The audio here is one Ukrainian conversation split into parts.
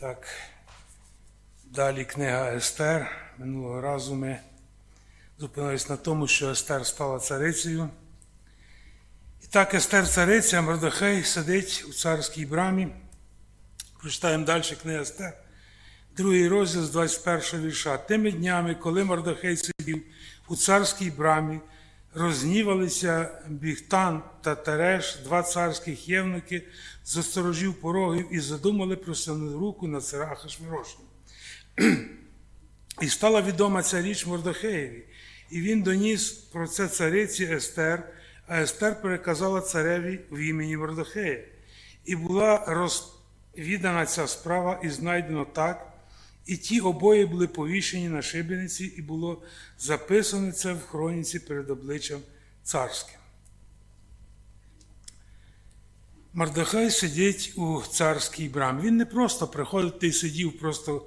Так, далі книга Естер. Минулого разу ми зупинились на тому, що Естер стала царицею. І так Естер цариця, Мордохей сидить у царській брамі. Прочитаємо далі книгу Естер. Другий розділ з 21 вірша. Тими днями, коли Мордохей сидів у царській брамі, рознівалися Бігтан та Тереш, два царських євнуки, з осторожів порогів і задумали простягнути руку на цара Ахашвироша. І стала відома ця річ Мордохеєві, і він доніс про це цариці Естер, а Естер переказала цареві в імені Мордохея. І була розвідана ця справа і знайдено так, і ті обоє були повішені на шибениці, і було записано це в хроніці перед обличчям царським. Мардахай сидить у царській брамі. Він не просто приходив і сидів просто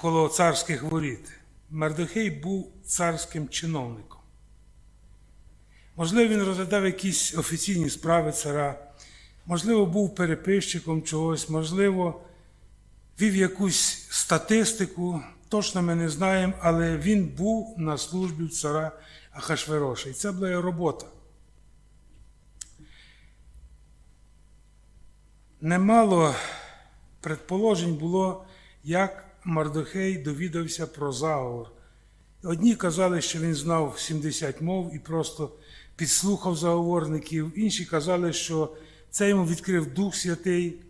коло царських воріт. Мардахей був царським чиновником. Можливо, він розглядав якісь офіційні справи цара, можливо, був переписчиком чогось, можливо, вів якусь статистику, точно ми не знаємо, але він був на службі цара Ахашвероша. І це була його робота. Немало предположень було, як Мардохей довідався про заговор. Одні казали, що він знав 70 мов і просто підслухав заговорників, інші казали, що це йому відкрив Дух Святий,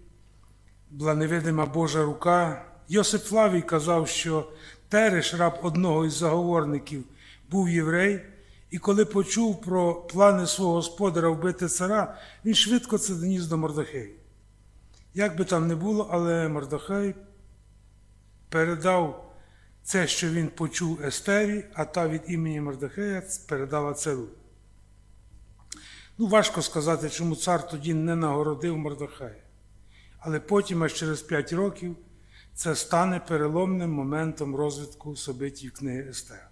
була невидима Божа рука. Йосип Флавій казав, що Тереш, раб одного із заговорників, був єврей, і коли почув про плани свого господаря вбити цара, він швидко це доніс до Мордохея. Як би там не було, але Мордохай передав це, що він почув Естері, а та від імені Мордохея передала цару. Ну, важко сказати, чому цар тоді не нагородив Мордохая. Але потім, аж через п'ять років, це стане переломним моментом розвитку собитів книги Естер.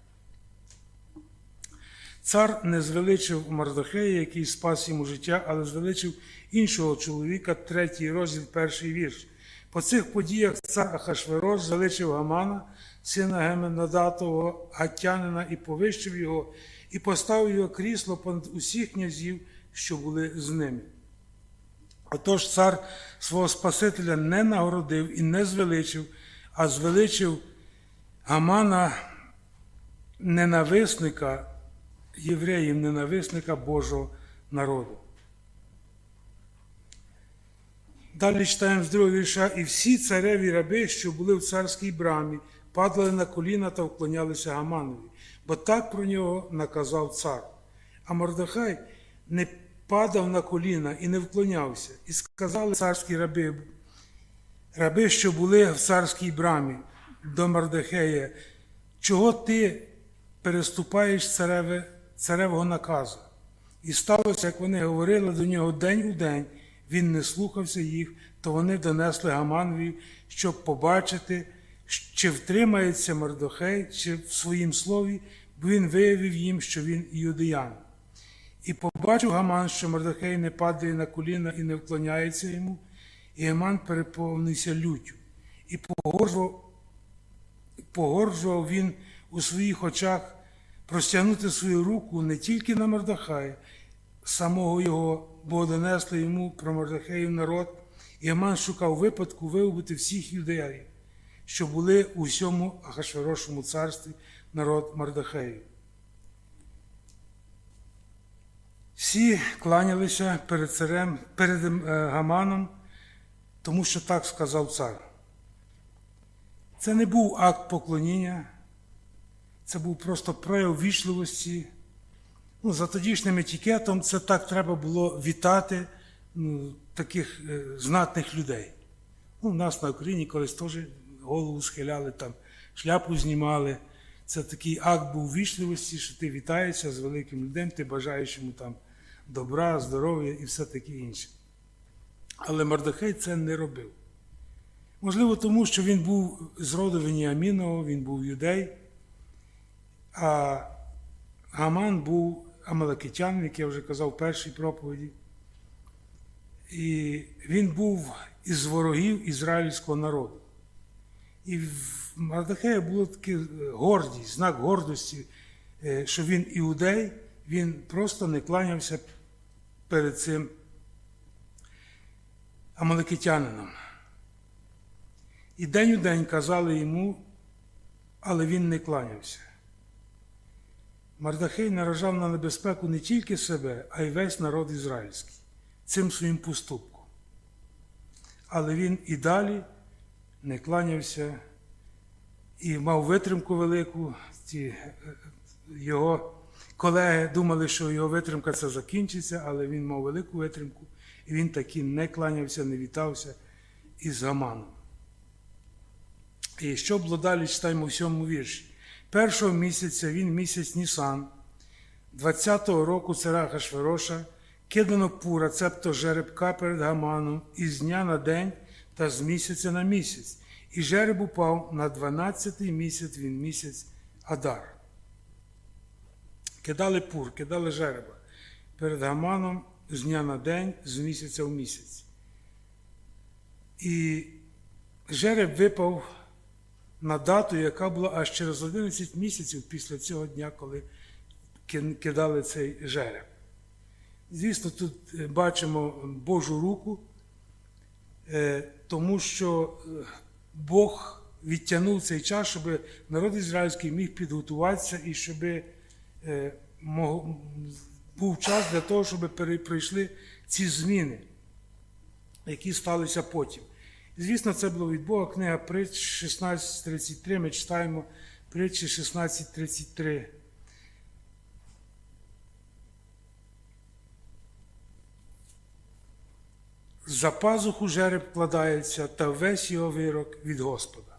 Цар не звеличив Мардохея, який спас йому життя, але звеличив іншого чоловіка, третій розділ, перший вірш. По цих подіях цар Ахашверош залишив Гамана, сина Геменадатового, гаттянина, і повищив його, і поставив його крісло понад усіх князів, що були з ними. Отож цар свого Спасителя не нагородив і не звеличив, а звеличив Гамана ненависника, євреїв, ненависника Божого народу. Далі читаємо з другого вірша, і всі цареві раби, що були в царській брамі, падали на коліна та вклонялися Гаманові, бо так про нього наказав цар. А Мордохай не падав на коліна і не вклонявся, і сказали царські раби, раби, що були в царській брамі до Мордохея, чого ти переступаєш цареве, царевого наказу? І сталося, як вони говорили до нього день у день, він не слухався їх, то вони донесли Гаманові, щоб побачити, чи втримається Мордохей, чи в своїм слові, бо він виявив їм, що він іудеян. І побачив Гаман, що Мордохей не падає на коліна і не вклоняється йому, і Гаман переповнився люттю. І погоржував, він у своїх очах простягнути свою руку не тільки на Мордохая, самого його, бо донесли йому про Мордохеїв народ, і Аман шукав випадку виубити всіх юдеїв, що були у всьому Ахашверошому царстві народ Мордохеїв. Всі кланялися перед царем, перед Гаманом, тому що так сказав цар. Це не був акт поклоніння, це був просто прояв вічливості. Ну, За тодішнім етикетом це так треба було вітати ну, таких е, знатних людей. Ну, У нас на Україні колись теж голову схиляли, там, шляпу знімали. Це такий акт був вічливості, що ти вітаєшся з великим людем, ти бажаєш йому там добра, здоров'я і все таке інше. Але Мардохей це не робив. Можливо, тому що він був з роду Веніамінового, він був юдей, а Гаман був амалакитянин, як я вже казав в першій проповіді. І він був із ворогів ізраїльського народу. І в Мардахея було таке е, гордість, знак гордості, е, що він іудей, він просто не кланявся перед цим амаликитянином. І день у день казали йому, але він не кланявся. Мардахей наражав на небезпеку не тільки себе, а й весь народ ізраїльський цим своїм поступком. Але він і далі не кланявся і мав витримку велику. Ті е, його колеги думали, що його витримка це закінчиться, але він мав велику витримку, і він таки не кланявся, не вітався із Гаманом. І що було далі, читаємо в сьомому вірші. Першого місяця він місяць Нісан, 20-го року цара Хашвероша, кидано пура, цебто жеребка перед Гаманом, із дня на день та з місяця на місяць. І жереб упав на 12-й місяць він місяць Адар. Кидали пур, кидали жереба перед Гаманом з дня на день, з місяця в місяць. І жереб випав на дату, яка була аж через 11 місяців після цього дня, коли кидали цей жереб. Звісно, тут е, бачимо Божу руку, тому що е, Бог відтягнув цей час, щоб народ ізраїльський міг підготуватися і щоб е, був час для того, щоб пройшли ці зміни, які сталися потім. Звісно, це було від Бога. Книга Притч 16.33. Ми читаємо притчі 16.33. За пазуху жереб вкладається, та весь його вирок від Господа.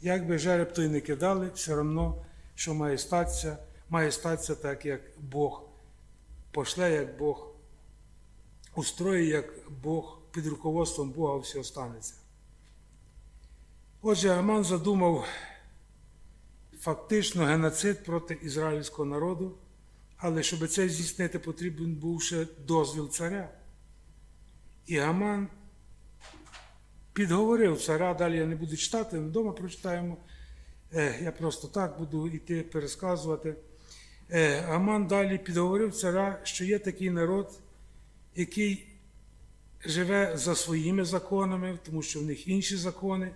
Як би жереб той не кидали, все одно, що має статися, має статися так, як Бог пошле, як Бог устроїть, як Бог під руководством Бога все станеться. Отже, Аман задумав фактично геноцид проти ізраїльського народу, але щоб це здійснити, потрібен був ще дозвіл царя. І Гаман підговорив царя, далі я не буду читати, вдома прочитаємо. Е, Я просто так буду йти пересказувати. Е, Гаман далі підговорив царя, що є такий народ, який живе за своїми законами, тому що в них інші закони.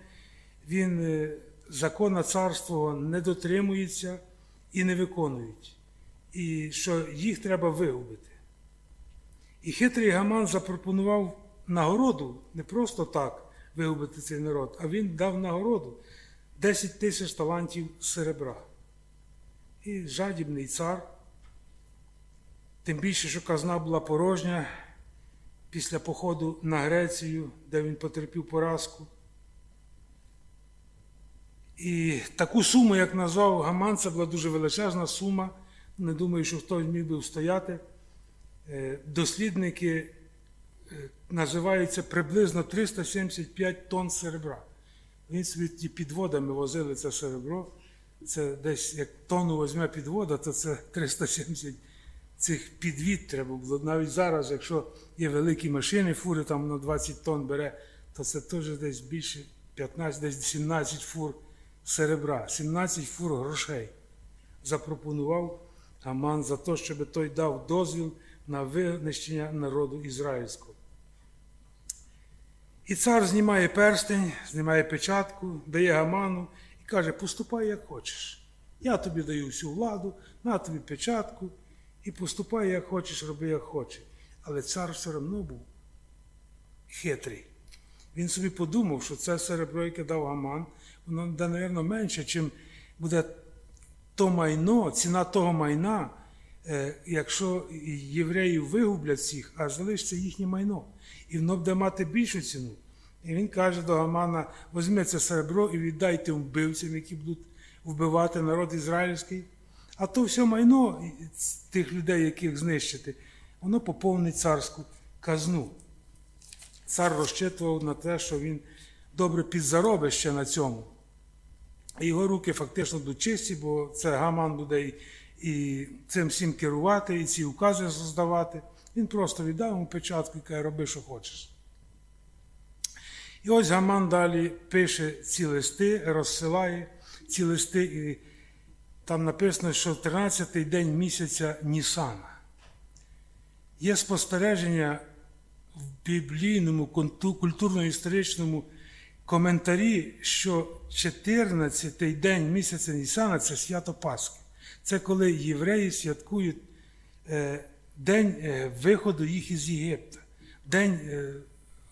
Він е, закона царства не дотримується і не виконують, і що їх треба вигубити. І хитрий Гаман запропонував нагороду не просто так вигубити цей народ, а він дав нагороду 10 тисяч талантів серебра. І жадібний цар, тим більше, що казна була порожня після походу на Грецію, де він потерпів поразку. І таку суму, як назвав Гаман, це була дуже величезна сума. Не думаю, що хтось міг би встояти. Е, Дослідники е, називаються приблизно 375 тонн серебра. Він собі ті підводами возили це серебро. Це десь як тонну візьме підвода, то це 370 цих підвід треба було. Навіть зараз, якщо є великі машини, фури там на 20 тонн бере, то це теж десь більше 15, десь 17 фур серебра, 17 фур грошей запропонував Аман за те, щоб той дав дозвіл на винищення народу ізраїльського. І цар знімає перстень, знімає печатку, дає Гаману і каже: поступай як хочеш. Я тобі даю всю владу, на тобі печатку, і поступай як хочеш, роби як хочеш. Але цар все одно був хитрий. Він собі подумав, що це серебро, яке дав Гаман, воно буде, мабуть, менше, чим буде то майно, ціна того майна, якщо євреїв вигублять всіх, а залишиться їхнє майно. І воно буде мати більшу ціну. І він каже до Гамана: візьми це серебро і віддайте вбивцям, які будуть вбивати народ ізраїльський. А то все майно тих людей, яких знищити, воно поповнить царську казну. Цар розчитував на те, що він добре підзаробить ще на цьому. Його руки фактично будуть чисті, бо це Гаман буде і, цим всім керувати, і ці укази здавати. Він просто віддав йому печатку і каже, роби, що хочеш. І ось Гаман далі пише ці листи, розсилає ці листи, і там написано, що 13-й день місяця Нісана. Є спостереження в біблійному культурно-історичному коментарі, що 14-й день місяця Нісана це свято Пасхи. Це коли євреї святкують е, день е, виходу їх із Єгипта, день е,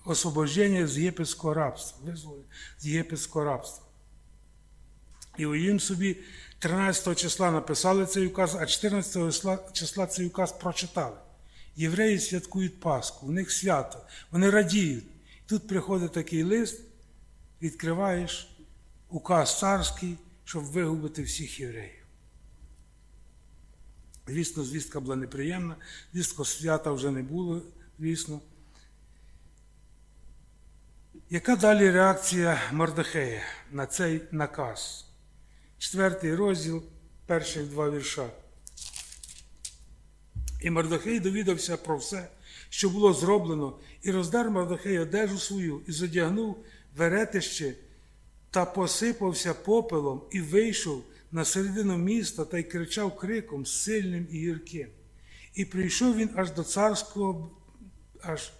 освобождення з єгипетського рабства, з єгипетського рабства. І уявім собі, 13 числа написали цей указ, а 14 числа- числа цей указ прочитали. Євреї святкують Пасху, у них свято, вони радіють. Тут приходить такий лист, відкриваєш указ царський, щоб вигубити всіх євреїв. Звісно, звістка була неприємна, звістка свята вже не було, звісно. Яка далі реакція Мордехея на цей наказ? Четвертий розділ, перших два вірша. І Мордохей довідався про все, що було зроблено, і роздер Мордохей одежу свою, і задягнув веретище та посипався попелом, і вийшов на середину міста та й кричав криком сильним і гірким. І прийшов він аж до царського, аж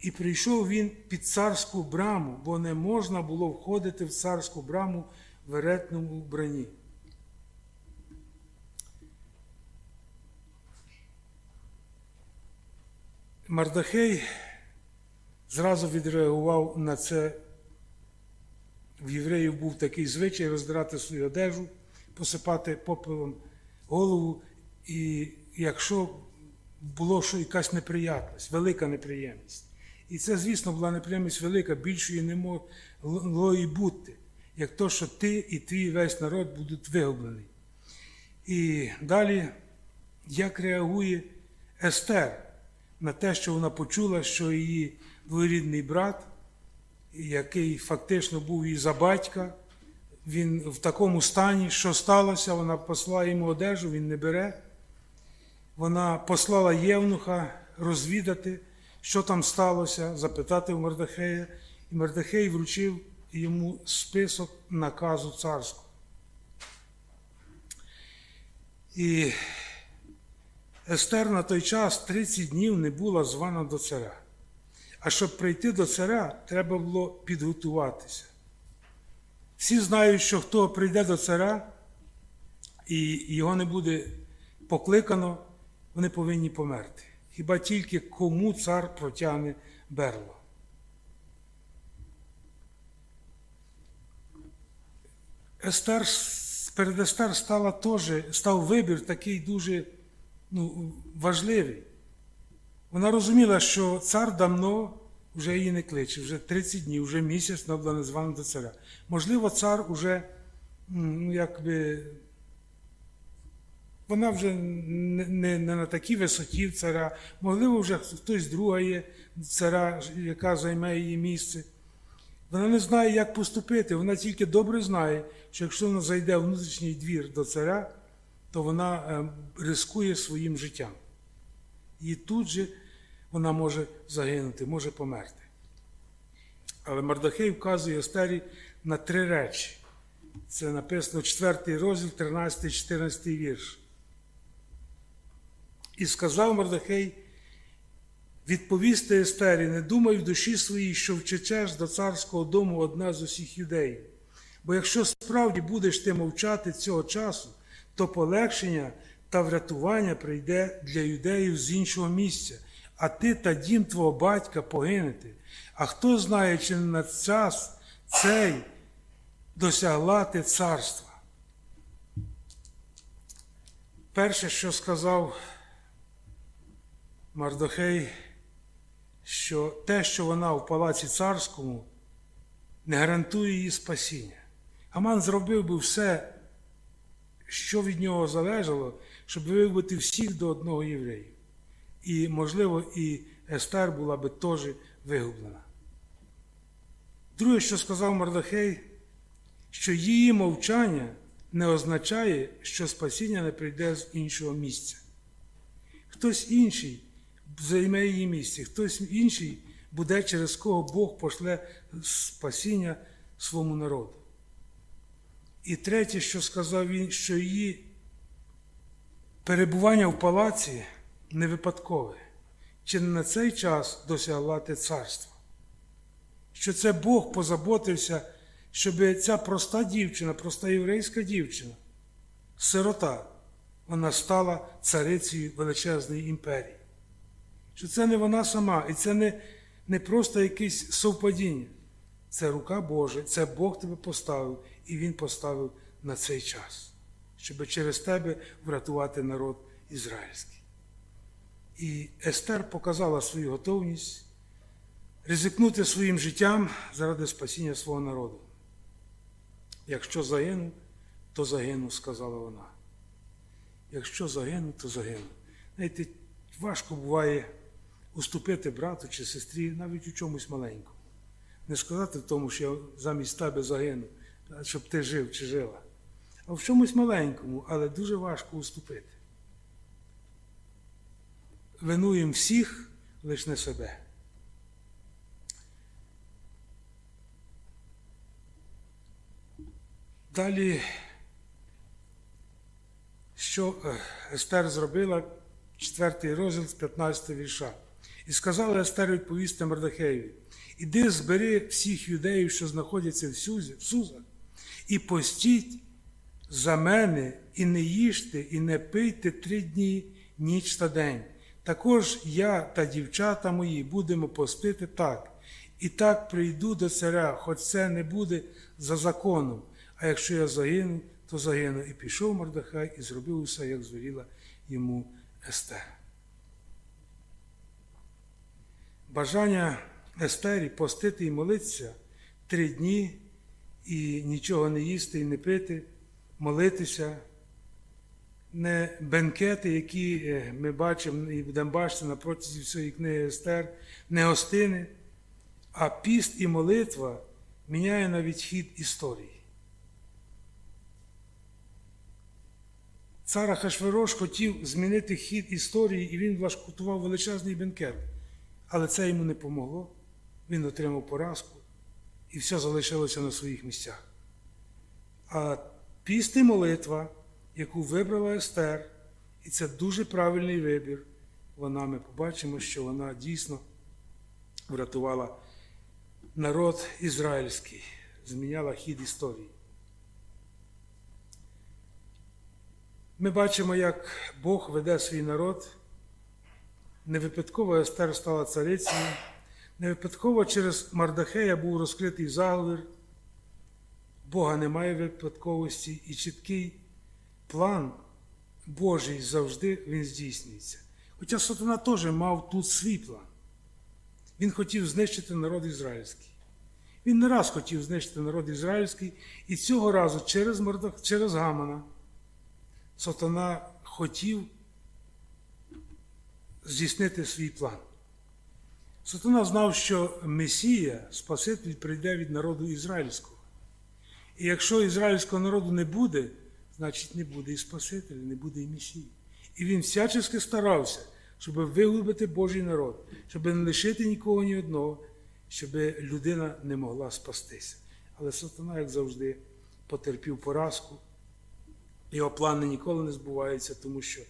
і прийшов він під царську браму, бо не можна було входити в царську браму в веретному вбранні. Мардахей зразу відреагував на це. В євреїв був такий звичай роздирати свою одежу, посипати попелом голову, і якщо було що якась неприятність, велика неприємність. І це, звісно, була неприємність велика, більшої не могло і бути, як то, що ти і твій весь народ будуть вигублені. І далі, як реагує Естер на те, що вона почула, що її двоюрідний брат, який фактично був її за батька, він в такому стані, що сталося, вона послала йому одежу, він не бере. Вона послала Євнуха розвідати, що там сталося, запитати у Мордахея, і Мордахей вручив йому список наказу царського. І Естер на той час 30 днів не була звана до царя. А щоб прийти до царя, треба було підготуватися. Всі знають, що хто прийде до царя і його не буде покликано, вони повинні померти. Хіба тільки кому цар протягне берло. Естер, перед Естер стала теж, став вибір такий дуже ну, важливий. Вона розуміла, що цар давно вже її не кличе, вже 30 днів, вже місяць вона була названа до царя. Можливо, цар уже, ну, якби, вона вже не, не, не на такій висоті царя, можливо, вже хтось друга є царя, яка займе її місце. Вона не знає, як поступити. Вона тільки добре знає, що якщо вона зайде в внутрішній двір до царя, то вона е, рискує своїм життям. І тут же вона може загинути, може померти. Але Мардахей вказує Естері на три речі. Це написано 4 розділ, 13, 14 вірш. І сказав Мардахей, відповісти Естері, не думай в душі своїй, що вчечеш до царського дому одна з усіх юдеїв. Бо якщо справді будеш ти мовчати цього часу, то полегшення та врятування прийде для юдеїв з іншого місця, а ти та дім твого батька погинете. А хто знає, чи не на час цей досягла ти царства? Перше, що сказав Мардохей, що те, що вона в палаці царському, не гарантує її спасіння. Аман зробив би все, що від нього залежало, щоб вивити всіх до одного євреїв. І, можливо, і Естер була би теж вигублена. Друге, що сказав Мардахей, що її мовчання не означає, що спасіння не прийде з іншого місця. Хтось інший займе її місце, хтось інший буде, через кого Бог пошле спасіння своєму народу. І третє, що сказав він, що її перебування в палаці не випадкове, чи не на цей час досягла те царство. Що це Бог позаботився, щоб ця проста дівчина, проста єврейська дівчина, сирота, вона стала царицею величезної імперії. Що це не вона сама, і це не, не просто якесь совпадіння. Це рука Божа, це Бог тебе поставив, і Він поставив на цей час, щоб через тебе врятувати народ ізраїльський. І Естер показала свою готовність ризикнути своїм життям заради спасіння свого народу. Якщо загину, то загину, сказала вона. Якщо загину, то загину. Знаєте, важко буває уступити брату чи сестрі навіть у чомусь маленькому. Не сказати тому, що я замість тебе загину, щоб ти жив чи жила. В чомусь маленькому, але дуже важко уступити. Винуємо всіх, лише не себе. Далі, що е, Естер зробила, четвертий розділ з 15 вірша. І сказала Естер відповісти Мордахеєві, іди збери всіх юдеїв, що знаходяться в Сузах, і постіть за мене, і не їжте, і не пийте три дні, ніч та день. Також я та дівчата мої будемо постити так, і так прийду до царя, хоч це не буде за законом. А якщо я загину, то загину. І пішов Мордахай і зробив усе, як звеліла йому Естер. Бажання Естері постити і молитися три дні і нічого не їсти і не пити, молитися, не бенкети, які е, ми бачимо і будемо бачити на протязі всієї книги Естер, не гостини, а піст і молитва міняє навіть хід історії. Цар Ахашверош хотів змінити хід історії, і він влаштував величезний бенкет. Але це йому не помогло. Він отримав поразку, і все залишилося на своїх місцях. А піст і молитва, яку вибрала Естер, і це дуже правильний вибір, вона ми побачимо, що вона дійсно врятувала народ ізраїльський, зміняла хід історії. Ми бачимо, як Бог веде свій народ. Не випадково Естер стала царицею, не випадково через Мардахея був розкритий заговір. Бога немає випадковості і чіткий план Божий завжди він здійснюється. Хоча Сатана теж мав тут свій план. Він хотів знищити народ ізраїльський. Він не раз хотів знищити народ ізраїльський, і цього разу через, Мордах, через Гамана Сатана хотів здійснити свій план. Сатана знав, що Месія, Спаситель, прийде від народу ізраїльського. І якщо ізраїльського народу не буде, значить не буде і Спасителя, не буде і Месії. І він всячески старався, щоб виглибити Божий народ, щоб не лишити нікого ні одного, щоб людина не могла спастися. Але Сатана, як завжди, потерпів поразку. Його плани ніколи не збуваються, тому що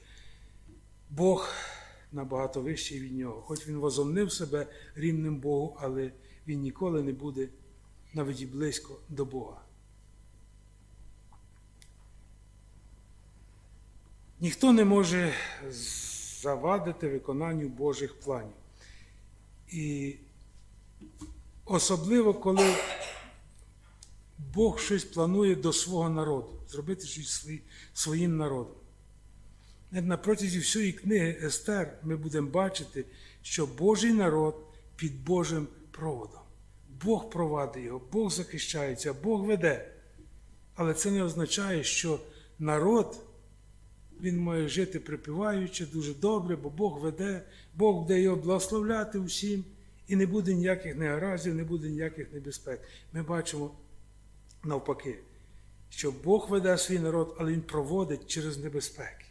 Бог набагато вищий від нього. Хоч він возомнив себе рівним Богу, але він ніколи не буде навіть близько до Бога. Ніхто не може завадити виконанню Божих планів. І особливо, коли Бог щось планує до свого народу, зробити щось своїм народом. На протязі всієї книги Естер ми будемо бачити, що Божий народ під Божим проводом. Бог провадить його, Бог захищається, Бог веде. Але це не означає, що народ він має жити припіваючи дуже добре, бо Бог веде, Бог буде його благословляти усім, і не буде ніяких негараздів, не буде ніяких небезпек. Ми бачимо навпаки, що Бог веде свій народ, але Він проводить через небезпеки.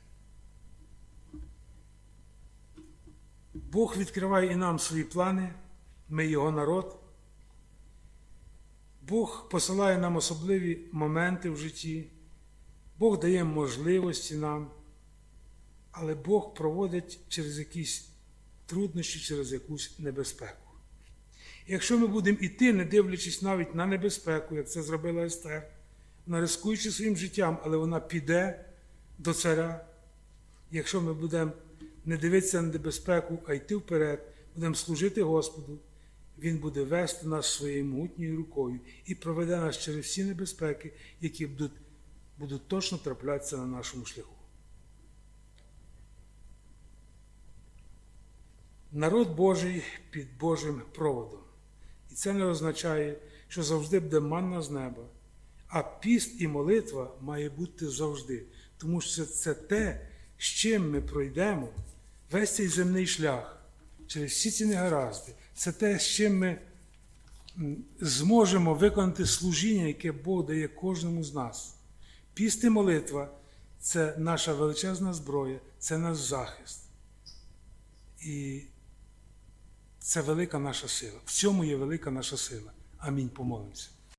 Бог відкриває і нам свої плани, ми його народ. Бог посилає нам особливі моменти в житті, Бог дає можливості нам, але Бог проводить через якісь труднощі, через якусь небезпеку. Якщо ми будемо йти, не дивлячись навіть на небезпеку, як це зробила Естер, вона рискуючи своїм життям, але вона піде до царя. Якщо ми будемо не дивитися на небезпеку, а йти вперед, будемо служити Господу, Він буде вести нас своєю могутньою рукою і проведе нас через всі небезпеки, які будуть, будуть точно траплятися на нашому шляху. Народ Божий під Божим проводом. І це не означає, що завжди буде манна з неба. А піст і молитва має бути завжди, тому що це те, з чим ми пройдемо весь цей земний шлях через всі ці негаразди. Це те, з чим ми зможемо виконати служіння, яке Бог дає кожному з нас. Піст молитва це наша величезна зброя, це наш захист. І це велика наша сила. В цьому є велика наша сила. Амінь. Помолимося.